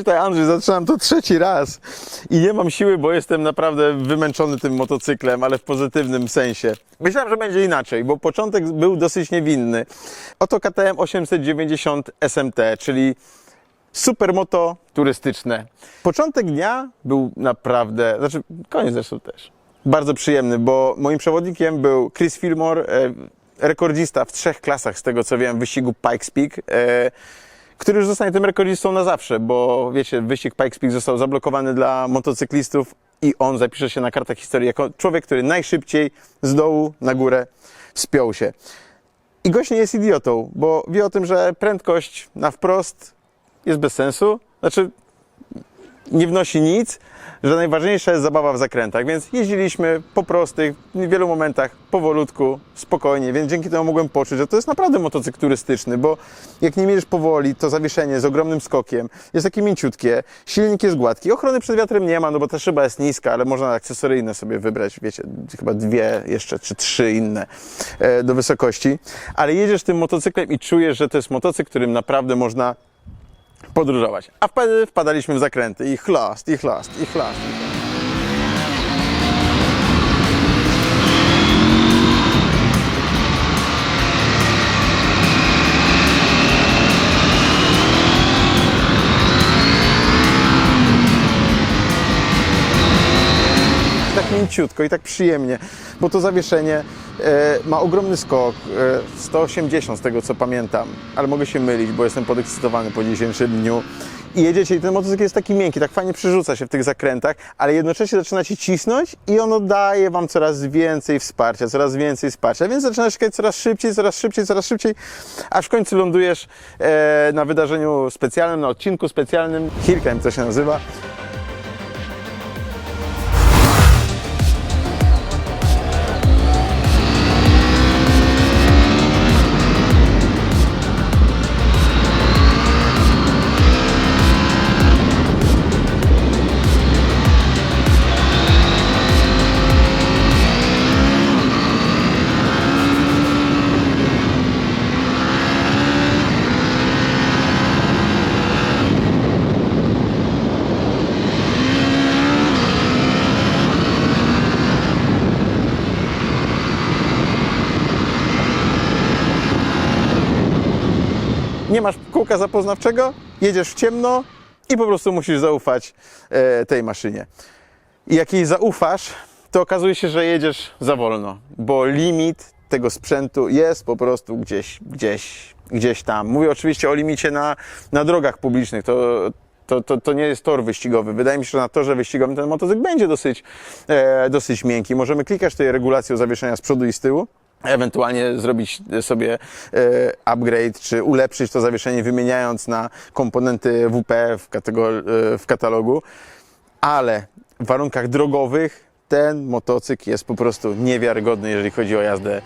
Cześć, to Andrzej, zaczynam to trzeci raz i nie mam siły, bo jestem naprawdę wymęczony tym motocyklem, ale w pozytywnym sensie. Myślałem, że będzie inaczej, bo początek był dosyć niewinny. Oto KTM 890 SMT, czyli supermoto turystyczne. Początek dnia był naprawdę, znaczy koniec zresztą też, bardzo przyjemny, bo moim przewodnikiem był Chris Fillmore, e, rekordzista w trzech klasach, z tego co wiem, wyścigu Pikes Peak, e, który już zostanie tym rekordzistą na zawsze, bo wiecie, wyścig Pikes Peak został zablokowany dla motocyklistów i on zapisze się na kartach historii jako człowiek, który najszybciej z dołu na górę wspiął się. I gość nie jest idiotą, bo wie o tym, że prędkość na wprost jest bez sensu. Znaczy, nie wnosi nic, że najważniejsza jest zabawa w zakrętach, więc jeździliśmy po prostych, w wielu momentach powolutku, spokojnie, więc dzięki temu mogłem poczuć, że to jest naprawdę motocykl turystyczny, bo jak nie mierzysz powoli, to zawieszenie z ogromnym skokiem jest takie mięciutkie, silnik jest gładki, ochrony przed wiatrem nie ma, no bo ta szyba jest niska, ale można akcesoryjne sobie wybrać, wiecie, chyba dwie jeszcze, czy trzy inne e, do wysokości, ale jedziesz tym motocyklem i czujesz, że to jest motocykl, którym naprawdę można podróżować. A wpadaliśmy w zakręty i chlast, i chlast, i chlast. I chlast. Mięciutko i tak przyjemnie, bo to zawieszenie e, ma ogromny skok, e, 180 z tego co pamiętam, ale mogę się mylić, bo jestem podekscytowany po dzisiejszym dniu. I jedziecie i ten motocykl jest taki miękki, tak fajnie przerzuca się w tych zakrętach, ale jednocześnie zaczynacie cisnąć i ono daje wam coraz więcej wsparcia, coraz więcej wsparcia, więc zaczynasz jechać coraz szybciej, coraz szybciej, coraz szybciej, aż w końcu lądujesz e, na wydarzeniu specjalnym, na odcinku specjalnym, Hillclimb to się nazywa, kółka zapoznawczego, jedziesz w ciemno i po prostu musisz zaufać e, tej maszynie. I jak jej zaufasz, to okazuje się, że jedziesz za wolno, bo limit tego sprzętu jest po prostu gdzieś, gdzieś, gdzieś tam. Mówię oczywiście o limicie na, na drogach publicznych. To, to, to, to nie jest tor wyścigowy. Wydaje mi się, że na torze wyścigowym ten motocykl będzie dosyć, e, dosyć miękki. Możemy klikać tej regulacji zawieszenia z przodu i z tyłu. Ewentualnie zrobić sobie e, upgrade, czy ulepszyć to zawieszenie, wymieniając na komponenty WP w, e, w katalogu. Ale w warunkach drogowych ten motocykl jest po prostu niewiarygodny, jeżeli chodzi o jazdę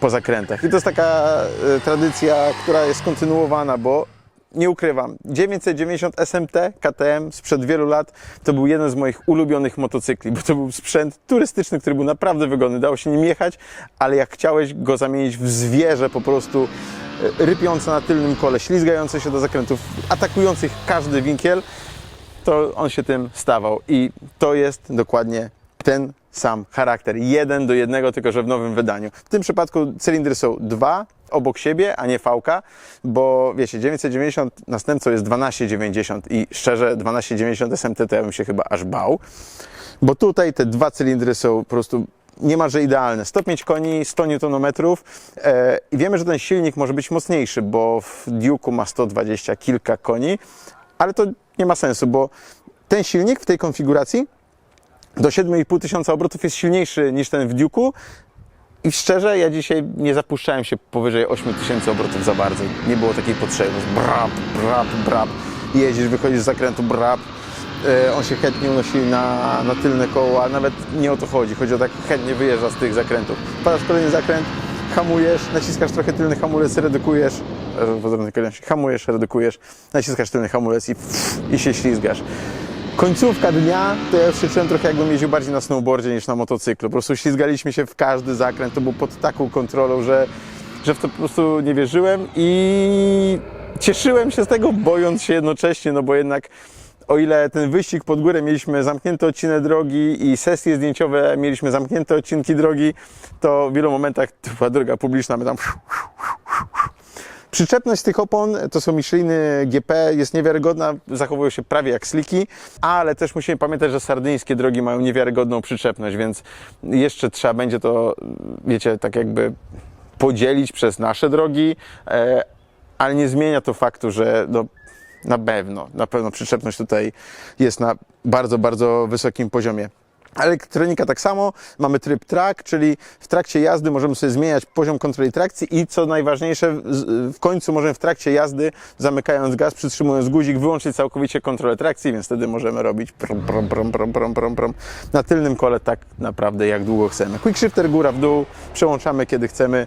po zakrętach. I to jest taka e, tradycja, która jest kontynuowana, bo nie ukrywam, 990 SMT KTM sprzed wielu lat to był jeden z moich ulubionych motocykli, bo to był sprzęt turystyczny, który był naprawdę wygodny. Dało się nim jechać, ale jak chciałeś go zamienić w zwierzę po prostu e, rypiące na tylnym kole, ślizgające się do zakrętów, atakujących każdy winkiel, to on się tym stawał. I to jest dokładnie ten sam charakter. Jeden do jednego, tylko że w nowym wydaniu. W tym przypadku cylindry są dwa obok siebie, a nie fałka, bo wiecie, 990 następcą jest 1290 i szczerze 1290 SMT to ja bym się chyba aż bał, bo tutaj te dwa cylindry są po prostu niemalże idealne. 105 koni, 100 Nm e, i wiemy, że ten silnik może być mocniejszy, bo w Duke'u ma 120 kilka koni, ale to nie ma sensu, bo ten silnik w tej konfiguracji do 7,5 tysiąca obrotów jest silniejszy niż ten w Duke'u i szczerze, ja dzisiaj nie zapuszczałem się powyżej 8 tysięcy obrotów za bardzo. Nie było takiej potrzeby. Brap, brap, brap. Jeździsz, wychodzisz z zakrętu, brap. E, On się chętnie unosi na, na tylne koło, a nawet nie o to chodzi. Chodzi o tak chętnie wyjeżdża z tych zakrętów. Wpadasz w kolejny zakręt, hamujesz, naciskasz trochę tylny hamulec, redukujesz, e, hamujesz, redukujesz, naciskasz tylny hamulec i, i się ślizgasz. Końcówka dnia to ja już się trochę jakbym jeździł bardziej na snowboardzie niż na motocyklu. Po prostu ślizgaliśmy się w każdy zakręt, to było pod taką kontrolą, że, że w to po prostu nie wierzyłem i cieszyłem się z tego, bojąc się jednocześnie, no bo jednak o ile ten wyścig pod górę mieliśmy zamknięte odcinek drogi i sesje zdjęciowe mieliśmy zamknięte odcinki drogi, to w wielu momentach to była droga publiczna, my tam Przyczepność tych opon to są Micheliny GP, jest niewiarygodna, zachowują się prawie jak sliki, ale też musimy pamiętać, że sardyńskie drogi mają niewiarygodną przyczepność, więc jeszcze trzeba będzie to, wiecie, tak jakby podzielić przez nasze drogi, e, ale nie zmienia to faktu, że no, na pewno, na pewno przyczepność tutaj jest na bardzo, bardzo wysokim poziomie. Elektronika tak samo, mamy tryb track, czyli w trakcie jazdy możemy sobie zmieniać poziom kontroli trakcji i co najważniejsze, w- końcu możemy w trakcie jazdy, zamykając gaz, przytrzymując guzik, wyłączyć całkowicie kontrolę trakcji, więc wtedy możemy robić prom, prom, prom, prom, prom, prom, prom. na tylnym kole tak naprawdę jak długo chcemy. Quick shifter góra w dół, przełączamy kiedy chcemy.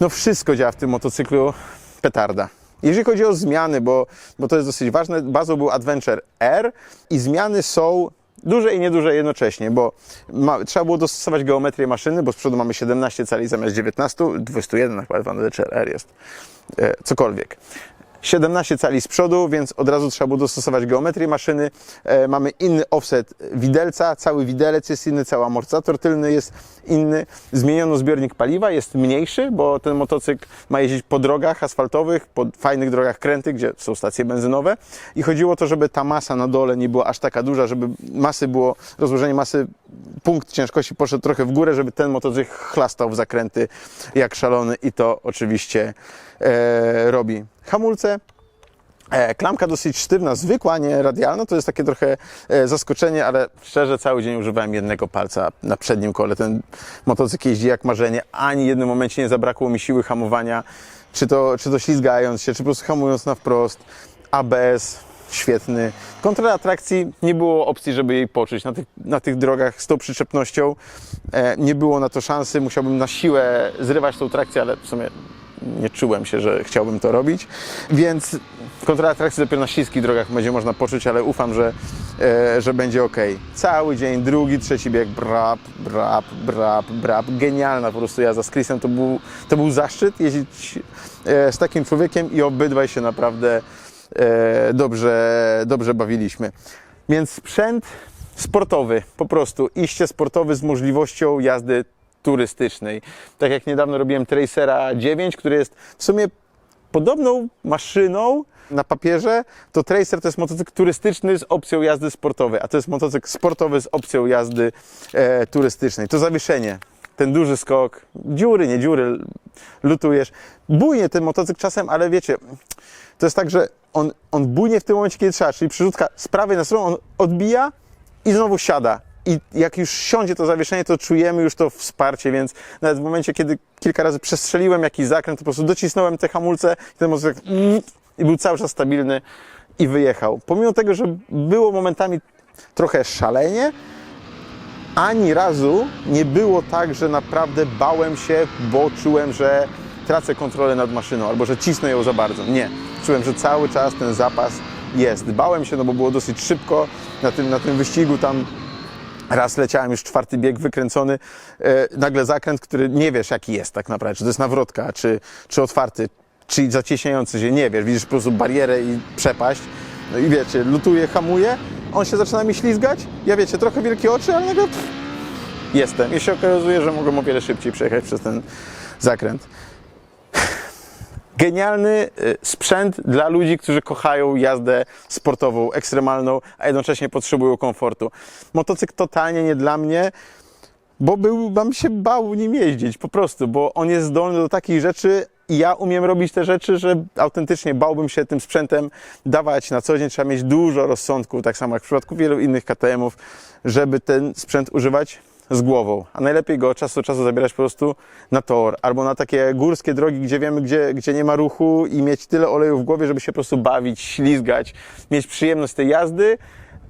No wszystko działa w tym motocyklu, petarda. Jeżeli chodzi o zmiany, bo, bo to jest dosyć ważne, bazą był Adventure R i zmiany są duże i nieduże jednocześnie, bo ma, trzeba było dostosować geometrię maszyny, bo z przodu mamy 17 cali zamiast 19, 21 chyba Adventure R jest, e, cokolwiek. 17 cali z przodu, więc od razu trzeba było dostosować geometrię maszyny. E, mamy inny offset widelca, cały widelec jest inny, cały amortyzator tylny jest inny. Zmieniono zbiornik paliwa, jest mniejszy, bo ten motocykl ma jeździć po drogach asfaltowych, po fajnych drogach krętych, gdzie są stacje benzynowe. I chodziło o to, żeby ta masa na dole nie była aż taka duża, żeby masy było, rozłożenie masy, punkt ciężkości poszedł trochę w górę, żeby ten motocykl chlastał w zakręty jak szalony i to oczywiście e, robi. Hamulce E, Klamka dosyć sztywna, zwykła, nie radialna, to jest takie trochę e, zaskoczenie, ale szczerze cały dzień używałem jednego palca na przednim kole. Ten motocykl jeździ jak marzenie, ani w jednym momencie nie zabrakło mi siły hamowania, czy to, czy to ślizgając się, czy po prostu hamując na wprost. ABS świetny. Kontrola trakcji, nie było opcji, żeby jej poczuć. Na tych, na tych drogach z tą przyczepnością e, nie było na to szansy. Musiałbym na siłę zrywać tą trakcję, ale w sumie nie czułem się, że chciałbym to robić, więc kontrola trakcji dopiero na śliskich drogach będzie można poczuć, ale ufam, że, e, że będzie ok. Cały dzień, drugi, trzeci bieg, brap, brap, brap, brap. Genialna po prostu jazda z Chrisem, to był, to był zaszczyt jeździć e, z takim człowiekiem i obydwaj się naprawdę e, dobrze, dobrze bawiliśmy. Więc sprzęt sportowy, po prostu iście sportowy z możliwością jazdy turystycznej. Tak jak niedawno robiłem Tracera 9, który jest w sumie podobną maszyną na papierze, to Tracer to jest motocykl turystyczny z opcją jazdy sportowej, a to jest motocykl sportowy z opcją jazdy e, turystycznej. To zawieszenie, ten duży skok, dziury, nie dziury, lutujesz. Bujnie ten motocykl czasem, ale wiecie, to jest tak, że on, on bujnie w tym momencie, kiedy trzeba, czyli przerzutka z prawej na stronę, on odbija i znowu siada. I jak już siądzie to zawieszenie, to czujemy już to wsparcie, więc nawet w momencie, kiedy kilka razy przestrzeliłem jakiś zakręt, to po prostu docisnąłem te hamulce i ten motocykl i był cały czas stabilny i wyjechał. Pomimo tego, że było momentami trochę szalenie, ani razu nie było tak, że naprawdę bałem się, bo czułem, że tracę kontrolę nad maszyną albo że cisnę ją za bardzo. Nie. Czułem, że cały czas ten zapas jest. Bałem się, no bo było dosyć szybko na tym, na tym wyścigu tam Raz leciałem już czwarty bieg wykręcony, e, nagle zakręt, który nie wiesz jaki jest tak naprawdę, czy to jest nawrotka, czy, czy otwarty, czy zacieśniający się, nie wiesz, widzisz po prostu barierę i przepaść, no i wiecie, lutuje, hamuje, on się zaczyna mi ślizgać, ja wiecie, trochę wielkie oczy, ale nagle pff, jestem i się okazuje, że mogę o wiele szybciej przejechać przez ten zakręt. Genialny y, sprzęt dla ludzi, którzy kochają jazdę sportową, ekstremalną, a jednocześnie potrzebują komfortu. Motocykl totalnie nie dla mnie, bo był, bym się bał nim jeździć, po prostu, bo on jest zdolny do takich rzeczy i ja umiem robić te rzeczy, że autentycznie bałbym się tym sprzętem dawać na co dzień. Trzeba mieć dużo rozsądku, tak samo jak w przypadku wielu innych KTM-ów, żeby ten sprzęt używać z głową, a najlepiej go od czasu do czasu zabierać po prostu na tor albo na takie górskie drogi, gdzie wiemy, gdzie, gdzie nie ma ruchu i mieć tyle oleju w głowie, żeby się po prostu bawić, ślizgać, mieć przyjemność z tej jazdy,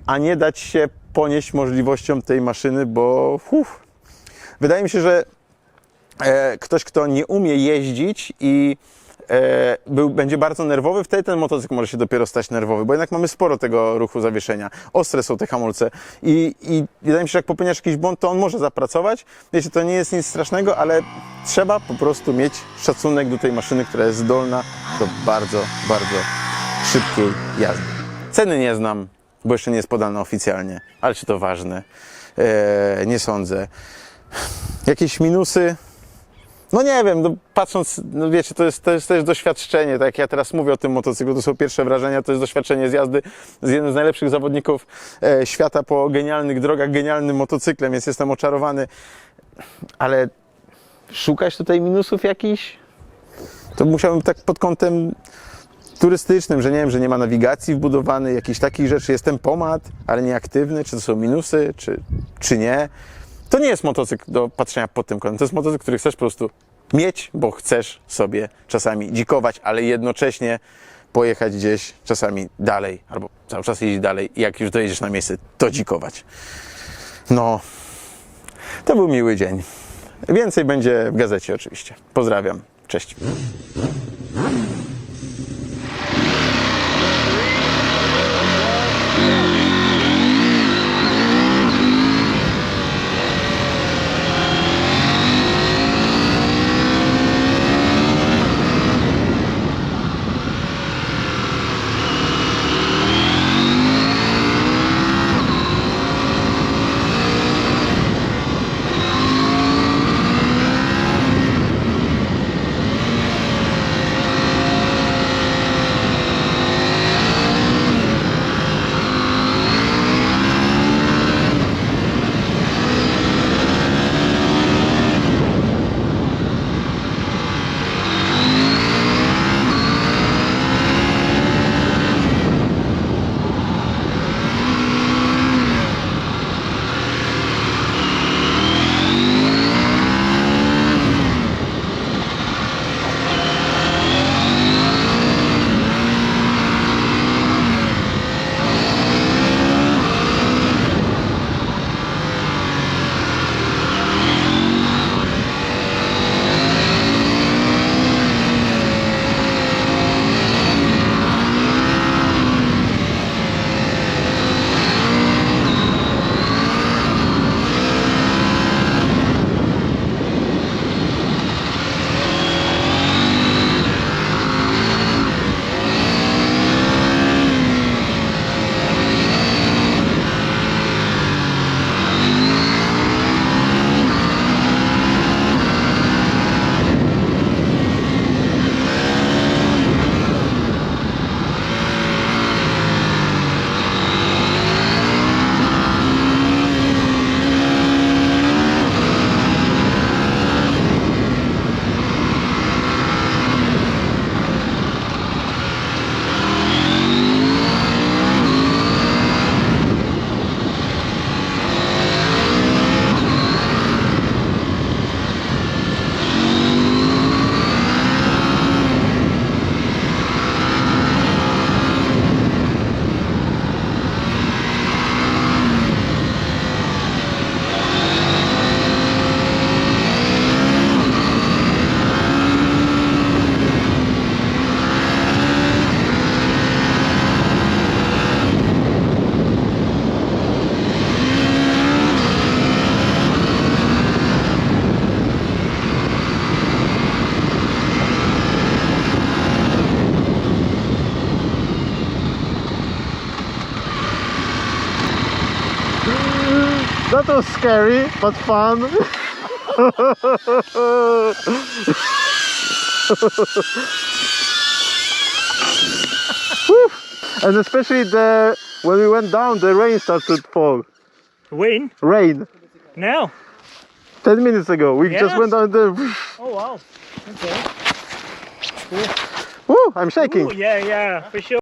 a nie dać się ponieść możliwościom tej maszyny, bo uf, wydaje mi się, że e, ktoś, kto nie umie jeździć i e, był, będzie bardzo nerwowy, wtedy ten motocykl może się dopiero stać nerwowy, bo jednak mamy sporo tego ruchu zawieszenia. Ostre są te hamulce i, i wydaje mi się, że jak popełniasz jakiś błąd, to on może zapracować. Wiecie, to nie jest nic strasznego, ale trzeba po prostu mieć szacunek do tej maszyny, która jest zdolna do bardzo, bardzo szybkiej jazdy. Ceny nie znam. bo jeszcze nie jest podana oficjalnie. Ale czy to ważne? E, nie sądzę. Jakieś minusy? No nie wiem, no patrząc, no wiecie, to jest, to jest też doświadczenie, tak jak ja teraz mówię o tym motocyklu, to są pierwsze wrażenia, to jest doświadczenie z jazdy z jednym z najlepszych zawodników e, świata po genialnych drogach, genialnym motocyklem, więc jestem oczarowany. Ale szukać tutaj minusów jakichś? To musiałbym tak pod kątem turystycznym, że nie wiem, że nie ma nawigacji wbudowanej, jakichś takich rzeczy. Jest tempomat, ale nieaktywny. Czy to są minusy, czy, czy nie? To nie jest motocykl do patrzenia pod tym kątem. To jest motocykl, który chcesz po prostu mieć, bo chcesz sobie czasami dzikować, ale jednocześnie pojechać gdzieś czasami dalej, albo cały czas jeździć dalej jak już dojedziesz na miejsce, to dzikować. No, to był miły dzień. Więcej będzie w gazecie oczywiście. Pozdrawiam. Cześć. That was scary, but fun. And especially the when we went down, the rain started to fall. Rain? Rain. now. Ten minutes ago, we just went down the. Oh wow. Okay. Cool. Woo! I'm shaking. Ooh, yeah, yeah, for sure.